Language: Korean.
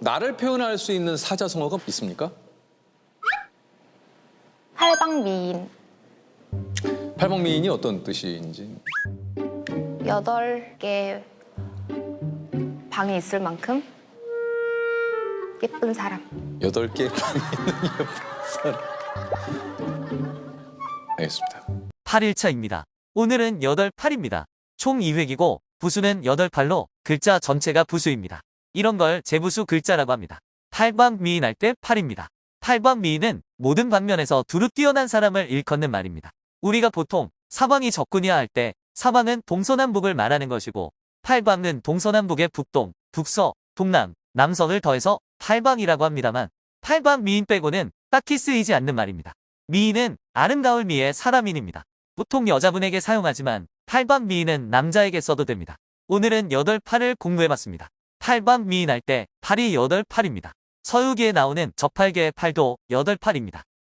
나를 표현할 수 있는 사자성어가 있습니까? 팔방미인 팔방미인이 어떤 뜻인지. 여덟 개 방이 있을 만큼 예쁜 사람. 여덟 개 방이 있는 예쁜 사람. 알겠습니다. 8일차입니다. 오늘은 8팔입니다. 총 2획이고 부수는 8팔로 글자 전체가 부수입니다. 이런 걸 재부수 글자라고 합니다. 팔방 미인 할때 8입니다. 팔방 미인은 모든 방면에서 두루 뛰어난 사람을 일컫는 말입니다. 우리가 보통 사방이 적군이야 할 때 사방은 동서남북을 말하는 것이고 팔방은 동서남북의 북동, 북서, 동남, 남서를 더해서 팔방이라고 합니다만 팔방 미인 빼고는 딱히 쓰이지 않는 말입니다. 미인은 아름다울 미의 사람인입니다. 보통 여자분에게 사용하지만 팔방 미인은 남자에게 써도 됩니다. 오늘은 8팔을 공부해봤습니다. 팔방 미인 할 때 팔이 8팔입니다. 서유기에 나오는 저팔계의 팔도 8팔입니다. 끝!